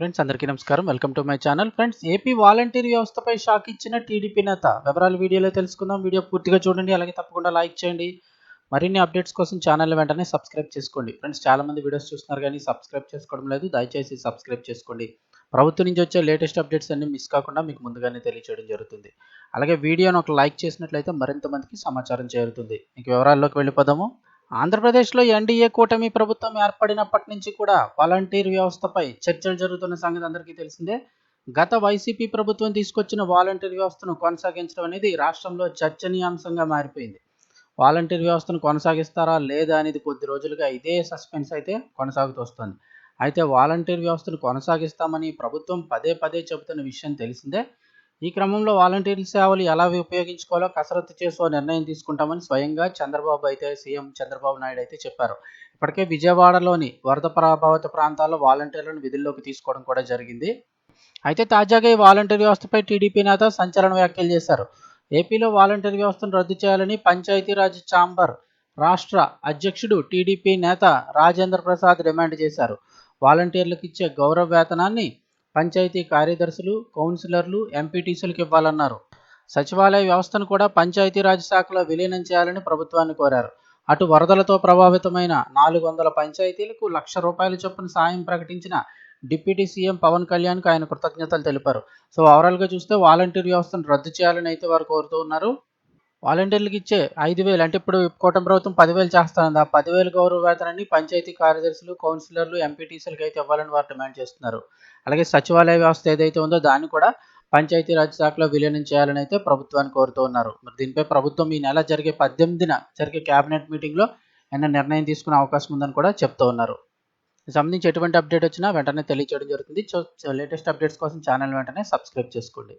Friends అందరికీ నమస్కారం. Welcome to my channel. Friends AP volunteer వ్యవస్థపై షాక్ ఇచ్చిన టీడీపీ నేత. వివరాలు వీడియోలో తెలుసుకుందాం. వీడియో పూర్తిగా చూడండి. అలాగే తప్పకుండా లైక్ చేయండి. మరిన్ని అప్డేట్స్ కోసం ఛానల్ వెంటనే సబ్స్క్రైబ్ చేసుకోండి. ఫ్రెండ్స్ చాలామంది వీడియోస్ చూస్తున్నారు కానీ సబ్స్క్రైబ్ చేసుకోవడం లేదు. దయచేసి సబ్స్క్రైబ్ చేసుకోండి. ప్రభుత్వం నుంచి వచ్చే లేటెస్ట్ అప్డేట్స్ అన్ని మిస్ కాకుండా మీకు ముందుగానే తెలియచేయడం జరుగుతుంది. అలాగే వీడియోను ఒక లైక్ చేసినట్లయితే మరింత మందికి సమాచారం చేరుతుంది. మీకు వివరాల్లోకి వెళ్ళిపోదాము. ఆంధ్రప్రదేశ్లో ఎన్డీఏ కూటమి ప్రభుత్వం ఏర్పడినప్పటి నుంచి కూడా వాలంటీర్ వ్యవస్థపై చర్చలు జరుగుతున్న సంగతి అందరికీ తెలిసిందే. గత వైసీపీ ప్రభుత్వం తీసుకొచ్చిన వాలంటీర్ వ్యవస్థను కొనసాగించడం అనేది రాష్ట్రంలో చర్చనీయాంశంగా మారిపోయింది. వాలంటీర్ వ్యవస్థను కొనసాగిస్తారా లేదా అనేది కొద్ది రోజులుగా ఇదే సస్పెన్స్ అయితే కొనసాగుతూ వస్తుంది. అయితే వాలంటీర్ వ్యవస్థను కొనసాగిస్తామని ప్రభుత్వం పదే పదే చెబుతున్న విషయం తెలిసిందే. ఈ క్రమంలో వాలంటీర్ సేవలు ఎలా ఉపయోగించుకోవాలో కసరత్తు చేసే నిర్ణయం తీసుకుంటామని స్వయంగా చంద్రబాబు అయితే సీఎం చంద్రబాబు నాయుడు అయితే చెప్పారు. ఇప్పటికే విజయవాడలోని వరద ప్రభావిత ప్రాంతాల్లో వాలంటీర్లను విధుల్లోకి తీసుకోవడం కూడా జరిగింది. అయితే తాజాగా ఈ వాలంటీర్ వ్యవస్థపై టీడీపీ నేత సంచలన వ్యాఖ్యలు చేశారు. ఏపీలో వాలంటీర్ వ్యవస్థను రద్దు చేయాలని పంచాయతీరాజ్ ఛాంబర్ రాష్ట్ర అధ్యక్షుడు టీడీపీ నేత రాజేంద్ర ప్రసాద్ డిమాండ్ చేశారు. వాలంటీర్లకు ఇచ్చే గౌరవ వేతనాన్ని పంచాయతీ కార్యదర్శులు కౌన్సిలర్లు ఎంపీటీసీలకు ఇవ్వాలన్నారు. సచివాలయ వ్యవస్థను కూడా పంచాయతీరాజ్ శాఖలో విలీనం చేయాలని ప్రభుత్వాన్ని కోరారు. అటు వరదలతో ప్రభావితమైన నాలుగు వందల పంచాయతీలకు లక్ష రూపాయల చొప్పున సాయం ప్రకటించిన డిప్యూటీ సీఎం పవన్ కళ్యాణ్కు ఆయన కృతజ్ఞతలు తెలిపారు. సో ఓవరాల్గా చూస్తే వాలంటీర్ వ్యవస్థను రద్దు చేయాలని అయితే వారు కోరుతూ ఉన్నారు. వాలంటీర్లకు ఇచ్చే ఐదు వేలు. అంటే ఇప్పుడు కూటమి ప్రభుత్వం పదివేలు చేస్తానంది. ఆ పదివేలు గౌరవ వేతనాన్ని పంచాయతీ కార్యదర్శులు కౌన్సిలర్లు ఎంపీటీసీలకు అయితే ఇవ్వాలని వారు డిమాండ్ చేస్తున్నారు. అలాగే సచివాలయ వ్యవస్థ ఏదైతే ఉందో దాన్ని కూడా పంచాయతీరాజ్ శాఖలో విలీనం చేయాలని అయితే ప్రభుత్వాన్ని కోరుతూ ఉన్నారు. మరి దీనిపై ప్రభుత్వం ఈ నెల జరిగే పద్దెనిమిదిన జరిగే కేబినెట్ మీటింగ్లో ఆయన నిర్ణయం తీసుకునే అవకాశం ఉందని కూడా చెప్తూ ఉన్నారు. సంబంధించి ఎటువంటి అప్డేట్ వచ్చినా వెంటనే తెలియచేయడం జరుగుతుంది. లేటెస్ట్ అప్డేట్స్ కోసం ఛానల్ వెంటనే సబ్స్క్రైబ్ చేసుకోండి.